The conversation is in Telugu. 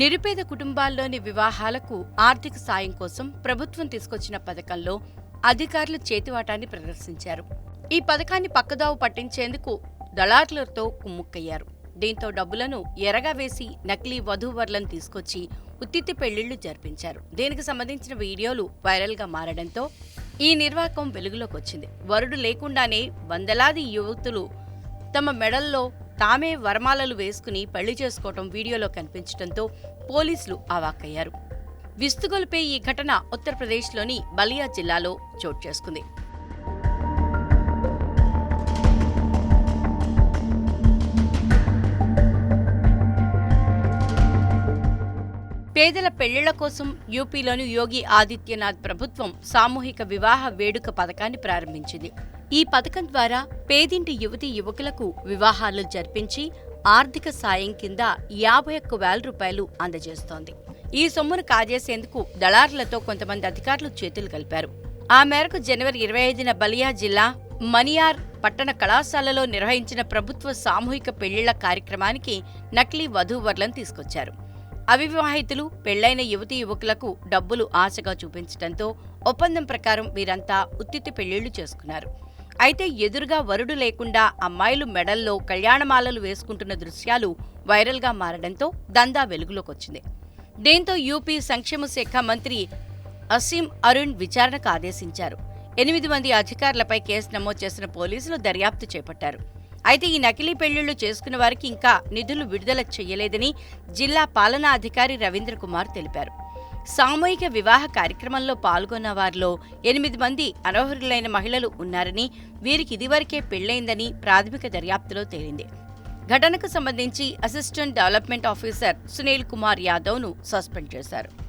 నిరుపేద కుటుంబాల్లోని వివాహాలకు ఆర్థిక సాయం కోసం ప్రభుత్వం తీసుకొచ్చిన పథకంలో అధికారులు చేతివాటాన్ని ప్రదర్శించారు. ఈ పథకాన్ని పక్కదావు పట్టించేందుకు దళారులతో కుమ్ముక్కయ్యారు. దీంతో డబ్బులను ఎరగా వేసి నకిలీ వధూవరులను తీసుకొచ్చి ఉత్తిత్తి పెళ్ళిళ్ళు జరిపించారు. దీనికి సంబంధించిన వీడియోలు వైరల్గా మారడంతో ఈ నిర్వాకం వెలుగులోకి వచ్చింది. వరుడు లేకుండానే వందలాది యువతులు తమ మెడల్లో తామే వరమాలలు వేసుకుని పెళ్ళి చేసుకోవటం వీడియోలో కనిపించడంతో పోలీసులు అవాక్కయ్యారు విస్తుగొలిపే ఈ ఘటన ఉత్తరప్రదేశ్లోని బలియా జిల్లాలో చోటు చేసుకుంది. పేదల పెళ్ళిళ్ళ కోసం యూపీలోని యోగి ఆదిత్యనాథ్ ప్రభుత్వం సామూహిక వివాహ వేడుక పథకాన్ని ప్రారంభించింది. ఈ పథకం ద్వారా పేదింటి యువతి యువకులకు వివాహాలు జరిపించి ఆర్థిక సాయం కింద యాభై ఒక్క వేల రూపాయలు అందజేస్తోంది. ఈ సొమ్మును కాజేసేందుకు దళారులతో కొంతమంది అధికారులు చేతులు కలిపారు. ఆ మేరకు జనవరి ఇరవై ఐదున బలియా జిల్లా మనియార్ పట్టణ కళాశాలలో నిర్వహించిన ప్రభుత్వ సామూహిక పెళ్ళిళ్ళ కార్యక్రమానికి నకిలీ వధూవరులను తీసుకొచ్చారు. అవివాహితులు పెళ్ళైన యువతీ యువకులకు డబ్బులు ఆశగా చూపించడంతో ఒప్పందం ప్రకారం వీరంతా ఉత్తితి పెళ్ళిళ్ళు చేసుకున్నారు. అయితే ఎదురుగా వరుడు లేకుండా అమ్మాయిలు మెడల్లో కళ్యాణమాలలు వేసుకుంటున్న దృశ్యాలు వైరల్గా మారడంతో దందా వెలుగులోకొచ్చింది. దీంతో యూపీ సంక్షేమ శాఖ మంత్రి అసీం అరుణ్ విచారణకు ఆదేశించారు. ఎనిమిది మంది అధికారులపై కేసు నమోదు చేసిన పోలీసులు దర్యాప్తు చేపట్టారు. అయితే ఈ నకిలీ పెళ్ళిళ్ళు చేసుకున్న వారికి ఇంకా నిధులు విడుదల చేయలేదని జిల్లా పాలనా అధికారి రవీంద్ర కుమార్ తెలిపారు. సామూహిక వివాహ కార్యక్రమంలో పాల్గొన్న వారిలో ఎనిమిది మంది అనర్హులైన మహిళలు ఉన్నారని వీరికి ఇదివరకే పెళ్ళైందని ప్రాథమిక దర్యాప్తులో తేలింది. ఘటనకు సంబంధించి assistant development officer Sunil Kumar యాదవ్ను suspend చేశారు.